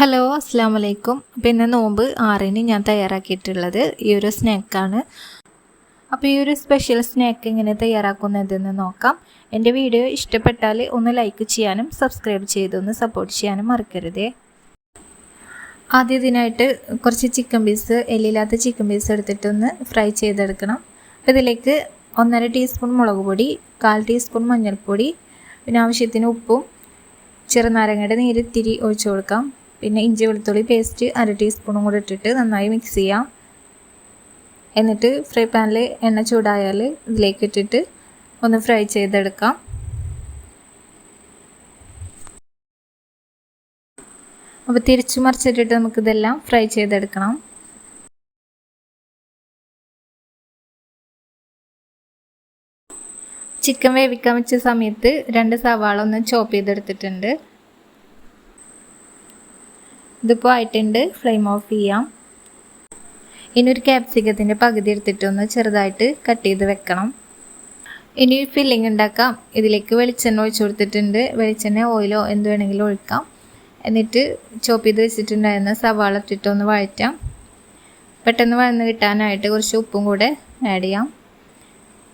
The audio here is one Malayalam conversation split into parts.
ഹലോ അസ്സാം വലൈക്കും പിന്നെ നോമ്പ് ആറിന് ഞാൻ തയ്യാറാക്കിയിട്ടുള്ളത് ഈ ഒരു സ്നാക്കാണ് അപ്പോൾ ഈ ഒരു സ്പെഷ്യൽ സ്നാക്ക് എങ്ങനെ തയ്യാറാക്കുന്നതെന്ന് നോക്കാം. എന്റെ വീഡിയോ ഇഷ്ടപ്പെട്ടാൽ ഒന്ന് ലൈക്ക് ചെയ്യാനും സബ്സ്ക്രൈബ് ചെയ്തൊന്ന് സപ്പോർട്ട് ചെയ്യാനും മറക്കരുതേ. ആദ്യ ഇതിനായിട്ട് കുറച്ച് ചിക്കൻ പീസ് എല്ലില്ലാത്ത ചിക്കൻ പീസ് എടുത്തിട്ടൊന്ന് ഫ്രൈ ചെയ്തെടുക്കണം. അപ്പോൾ ഇതിലേക്ക് ഒന്നര ടീസ്പൂൺ മുളക് പൊടി കാൽ ടീസ്പൂൺ മഞ്ഞൾപ്പൊടി പിന്നെ ആവശ്യത്തിന് ഉപ്പും ചെറുനാരങ്ങയുടെ നീര് ഇത്തിരി ഒഴിച്ചു കൊടുക്കാം. പിന്നെ ഇഞ്ചി വെളുത്തുള്ളി പേസ്റ്റ് അര ടീസ്പൂണും കൂടി ഇട്ടിട്ട് നന്നായി മിക്സ് ചെയ്യാം. എന്നിട്ട് ഫ്രൈ പാനിൽ എണ്ണ ചൂടായാൽ ഇതിലേക്ക് ഇട്ടിട്ട് ഒന്ന് ഫ്രൈ ചെയ്തെടുക്കാം. അപ്പോൾ തിരിച്ചു മറിച്ചിട്ടിട്ട് നമുക്കിതെല്ലാം ഫ്രൈ ചെയ്തെടുക്കണം. ചിക്കൻ വേവിക്കാൻ വെച്ച സമയത്ത് രണ്ട് സവാള ഒന്ന് ചോപ്പ് ചെയ്തെടുത്തിട്ടുണ്ട്. ഇതിപ്പോൾ ആയിട്ടുണ്ട്. ഫ്ലെയിം ഓഫ് ചെയ്യാം. ഇനി ഒരു ക്യാപ്സിക്കത്തിന്റെ പകുതി എടുത്തിട്ടൊന്ന് ചെറുതായിട്ട് കട്ട് ചെയ്ത് വെക്കണം. ഇനി ഫില്ലിംഗ് ഉണ്ടാക്കാം. ഇതിലേക്ക് വെളിച്ചെണ്ണ ഒഴിച്ചു കൊടുത്തിട്ടുണ്ട്. വെളിച്ചെണ്ണ ഓയിലോ എന്ത് വേണമെങ്കിലും ഒഴിക്കാം. എന്നിട്ട് ചോപ്പ് ചെയ്ത് വെച്ചിട്ടുണ്ടായിരുന്ന സവാള ഇട്ടിട്ടൊന്ന് വഴറ്റാം. പെട്ടെന്ന് വഴന്ന് കിട്ടാനായിട്ട് കുറച്ച് ഉപ്പും കൂടെ ആഡ് ചെയ്യാം.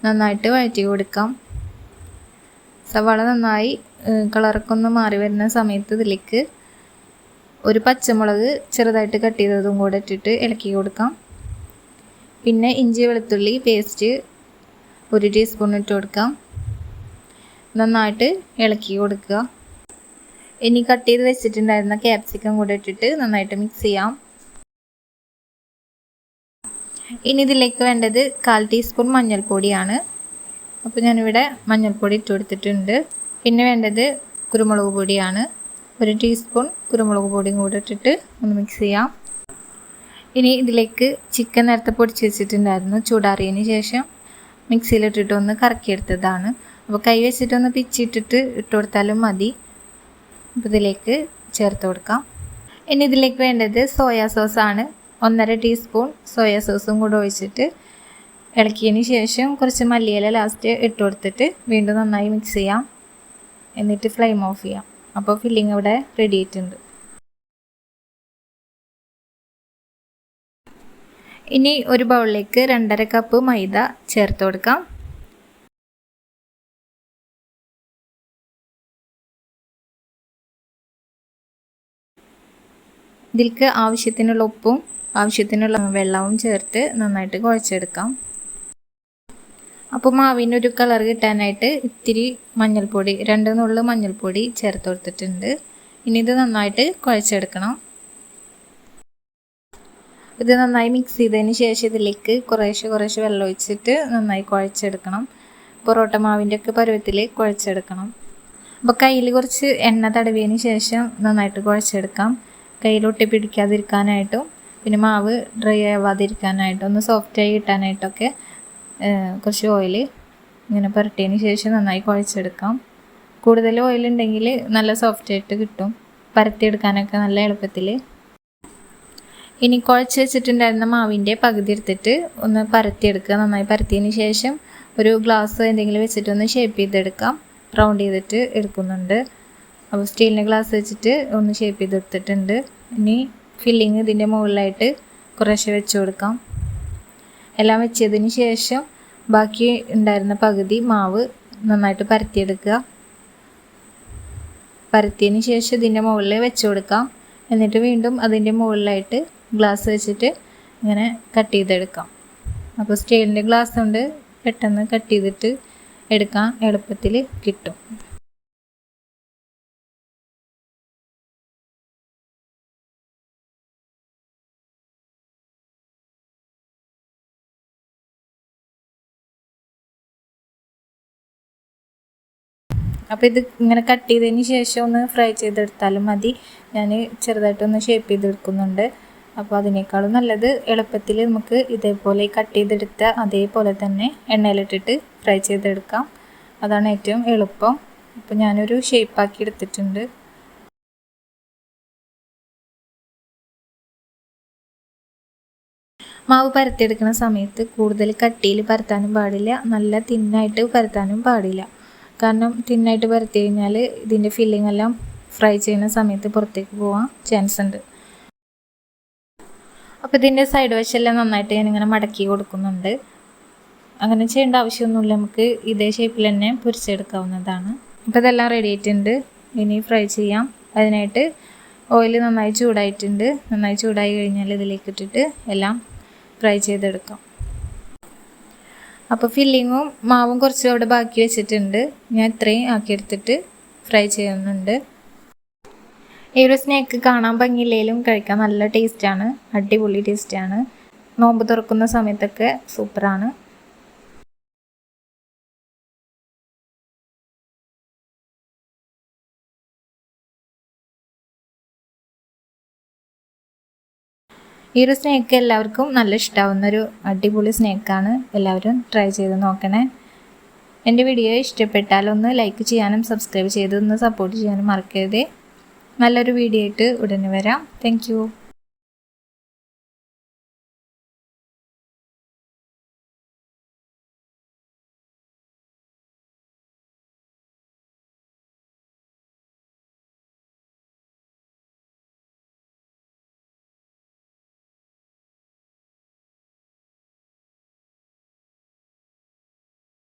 നന്നായിട്ട് വഴറ്റി കൊടുക്കാം. സവാള നന്നായി കളറൊക്കെ ഒന്ന് മാറി വരുന്ന സമയത്ത് ഇതിലേക്ക് ഒരു പച്ചമുളക് ചെറുതായിട്ട് കട്ട് ചെയ്തതും കൂടെ ഇട്ടിട്ട് ഇളക്കി കൊടുക്കാം. പിന്നെ ഇഞ്ചി വെളുത്തുള്ളി പേസ്റ്റ് ഒരു ടീസ്പൂൺ ഇട്ട് കൊടുക്കാം. നന്നായിട്ട് ഇളക്കി കൊടുക്കുക. ഇനി കട്ട് ചെയ്ത് വെച്ചിട്ടുണ്ടായിരുന്ന ക്യാപ്സിക്കം കൂടെ ഇട്ടിട്ട് നന്നായിട്ട് മിക്സ് ചെയ്യാം. ഇനി ഇതിലേക്ക് വേണ്ടത് കാൽ ടീസ്പൂൺ മഞ്ഞൾപ്പൊടിയാണ്. അപ്പോൾ ഞാനിവിടെ മഞ്ഞൾപ്പൊടി ഇട്ട് കൊടുത്തിട്ടുണ്ട്. പിന്നെ വേണ്ടത് കുരുമുളക് പൊടിയാണ്. ഒരു ടീസ്പൂൺ കുരുമുളക് പൊടിയും കൂടെ ഇട്ടിട്ട് ഒന്ന് മിക്സ് ചെയ്യാം. ഇനി ഇതിലേക്ക് ചിക്കൻ നേരത്തെ പൊടിച്ച് വെച്ചിട്ടുണ്ടായിരുന്നു. ചൂടാറിയതിന് ശേഷം മിക്സിയിലിട്ടിട്ട് ഒന്ന് കറക്കിയെടുത്തതാണ്. അപ്പോൾ കൈ വെച്ചിട്ടൊന്ന് പിച്ചിട്ടിട്ട് ഇട്ട് കൊടുത്താലും മതി. അപ്പോൾ ഇതിലേക്ക് ചേർത്ത് കൊടുക്കാം. ഇനി ഇതിലേക്ക് വേണ്ടത് സോയാ സോസാണ് ഒന്നര ടീസ്പൂൺ സോയാ സോസും കൂടെ ഒഴിച്ചിട്ട് ഇളക്കിയതിന് ശേഷം കുറച്ച് മല്ലിയില ലാസ്റ്റ് ഇട്ട് കൊടുത്തിട്ട് വീണ്ടും നന്നായി മിക്സ് ചെയ്യാം. എന്നിട്ട് ഫ്ലെയിം ഓഫ് ചെയ്യാം. അപ്പോൾ ഫില്ലിംഗ് ഇവിടെ റെഡി ആയിട്ടുണ്ട്. ഇനി ഒരു ബൗളിലേക്ക് രണ്ടര കപ്പ് മൈദ ചേർത്ത് കൊടുക്കാം. ഇതിലേക്ക് ആവശ്യത്തിനുള്ള ഉപ്പും ആവശ്യത്തിനുള്ള വെള്ളവും ചേർത്ത് നന്നായിട്ട് കുഴച്ചെടുക്കാം. അപ്പോൾ മാവിനൊരു കളർ കിട്ടാനായിട്ട് ഇത്തിരി മഞ്ഞൾപ്പൊടി രണ്ട് നുള്ളു മഞ്ഞൾപ്പൊടി ചേർത്ത് കൊടുത്തിട്ടുണ്ട്. ഇനി ഇത് നന്നായിട്ട് കുഴച്ചെടുക്കണം. ഇത് നന്നായി മിക്സ് ചെയ്തതിന് ശേഷം ഇതിലേക്ക് കുറേശ്ശെ കുറേശ്ശെ വെള്ളം ഒഴിച്ചിട്ട് നന്നായി കുഴച്ചെടുക്കണം. പൊറോട്ട മാവിന്റെ ഒക്കെ പരുവത്തിൽ കുഴച്ചെടുക്കണം. അപ്പോൾ കയ്യിൽ കുറച്ച് എണ്ണ തടവിയതിന് ശേഷം നന്നായിട്ട് കുഴച്ചെടുക്കാം. കയ്യിൽ ഒട്ടി പിടിക്കാതിരിക്കാനായിട്ടും പിന്നെ മാവ് ഡ്രൈ ആവാതിരിക്കാനായിട്ടും ഒന്ന് സോഫ്റ്റായി കിട്ടാനായിട്ടൊക്കെ കുറച്ച് ഓയിൽ ഇങ്ങനെ പുരട്ടിയതിന് ശേഷം നന്നായി കുഴച്ചെടുക്കാം. കൂടുതൽ ഓയിലുണ്ടെങ്കിൽ നല്ല സോഫ്റ്റായിട്ട് കിട്ടും. പരത്തിയെടുക്കാനൊക്കെ നല്ല എളുപ്പത്തിൽ ഇനി കുഴച്ച് വെച്ചിട്ടുണ്ടായിരുന്ന മാവിന്റെ പകുതി എടുത്തിട്ട് ഒന്ന് പരത്തിയെടുക്കുക. നന്നായി പരത്തിയതിന് ശേഷം ഒരു ഗ്ലാസ് എന്തെങ്കിലും വെച്ചിട്ട് ഒന്ന് ഷേപ്പ് ചെയ്തെടുക്കാം. റൗണ്ട് ചെയ്തിട്ട് എടുക്കുന്നുണ്ട്. അപ്പോൾ സ്റ്റീലിന്റെ ഗ്ലാസ് വെച്ചിട്ട് ഒന്ന് ഷേപ്പ് ചെയ്തെടുത്തിട്ടുണ്ട്. ഇനി ഫില്ലിങ് ഇതിന്റെ മുകളിലായിട്ട് കുറേശ്ശെ വെച്ച് കൊടുക്കാം. എല്ലാം വെച്ചതിന് ശേഷം ബാക്കി ഉണ്ടായിരുന്ന പകുതി മാവ് നന്നായിട്ട് പരത്തിയെടുക്കുക. പരത്തിയതിന് ശേഷം ഇതിന്റെ മുകളിൽ വെച്ച് കൊടുക്കാം. എന്നിട്ട് വീണ്ടും അതിന്റെ മുകളിലായിട്ട് ഗ്ലാസ് വെച്ചിട്ട് ഇങ്ങനെ കട്ട് ചെയ്തെടുക്കാം. അപ്പോൾ സ്റ്റീലിന്റെ ഗ്ലാസ് കൊണ്ട് പെട്ടെന്ന് കട്ട് ചെയ്തിട്ട് എടുക്കാൻ എളുപ്പത്തിൽ കിട്ടും. അപ്പോൾ ഇത് ഇങ്ങനെ കട്ട് ചെയ്തതിന് ശേഷം ഒന്ന് ഫ്രൈ ചെയ്തെടുത്താലും മതി. ഞാൻ ചെറുതായിട്ടൊന്ന് ഷേപ്പ് ചെയ്തെടുക്കുന്നുണ്ട്. അപ്പോൾ അതിനേക്കാളും നല്ലത് എളുപ്പത്തിൽ നമുക്ക് ഇതേപോലെ കട്ട് ചെയ്തെടുത്ത അതേപോലെ തന്നെ എണ്ണയിലിട്ടിട്ട് ഫ്രൈ ചെയ്തെടുക്കാം. അതാണ് ഏറ്റവും എളുപ്പം. അപ്പോൾ ഞാനൊരു ഷേപ്പാക്കി എടുത്തിട്ടുണ്ട്. മാവ് പരത്തിയെടുക്കുന്ന സമയത്ത് കൂടുതൽ കട്ടിയിൽ പരത്താനും പാടില്ല. നല്ല തിന്നായിട്ട് പരത്താനും പാടില്ല. കാരണം തിന്നായിട്ട് പരത്തി കഴിഞ്ഞാൽ ഇതിന്റെ ഫില്ലിംഗ് എല്ലാം ഫ്രൈ ചെയ്യുന്ന സമയത്ത് പുറത്തേക്ക് പോകാൻ ചാൻസ് ഉണ്ട്. അപ്പോൾ ഇതിന്റെ സൈഡ് വശമെല്ലാം നന്നായിട്ട് ഇങ്ങനെ മടക്കി കൊടുക്കുന്നുണ്ട്. അങ്ങനെ ചെയ്യേണ്ട ആവശ്യമൊന്നുമില്ല. നമുക്ക് ഇതേ ഷേപ്പിൽ തന്നെ പൊരിച്ചെടുക്കാവുന്നതാണ്. അപ്പോൾ ഇതെല്ലാം റെഡി ആയിട്ടുണ്ട്. ഇനി ഫ്രൈ ചെയ്യാം. അതിനായിട്ട് ഓയിൽ നന്നായി ചൂടായിട്ടുണ്ട്. നന്നായി ചൂടായി കഴിഞ്ഞാൽ ഇതിലേക്ക് ഇട്ടിട്ട് എല്ലാം ഫ്രൈ ചെയ്തെടുക്കാം. അപ്പോൾ ഫില്ലിങ്ങും മാവും കുറച്ച് അവിടെ ബാക്കി വെച്ചിട്ടുണ്ട്. ഞാൻ ഇത്രയും ആക്കിയെടുത്തിട്ട് ഫ്രൈ ചെയ്യുന്നുണ്ട്. ഈ ഒരു സ്നാക്ക് കാണാൻ ഭംഗിയില്ലെങ്കിലും കഴിക്കാൻ നല്ല ടേസ്റ്റാണ് അടിപൊളി ടേസ്റ്റാണ് നോമ്പ് തുറക്കുന്ന സമയത്തൊക്കെ സൂപ്പറാണ് ഈ ഒരു സ്നേക്ക് എല്ലാവർക്കും നല്ല ഇഷ്ടമാവുന്ന ഒരു അടിപൊളി സ്നേക്കാണ് എല്ലാവരും ട്രൈ ചെയ്ത് നോക്കണേ. എന്റെ വീഡിയോ ഇഷ്ടപ്പെട്ടാൽ ഒന്ന് ലൈക്ക് ചെയ്യാനും സബ്സ്ക്രൈബ് ചെയ്ത് ഒന്ന് സപ്പോർട്ട് ചെയ്യാനും മറക്കരുത്. നല്ലൊരു വീഡിയോ ആയിട്ട് ഉടനെ വരാം. താങ്ക്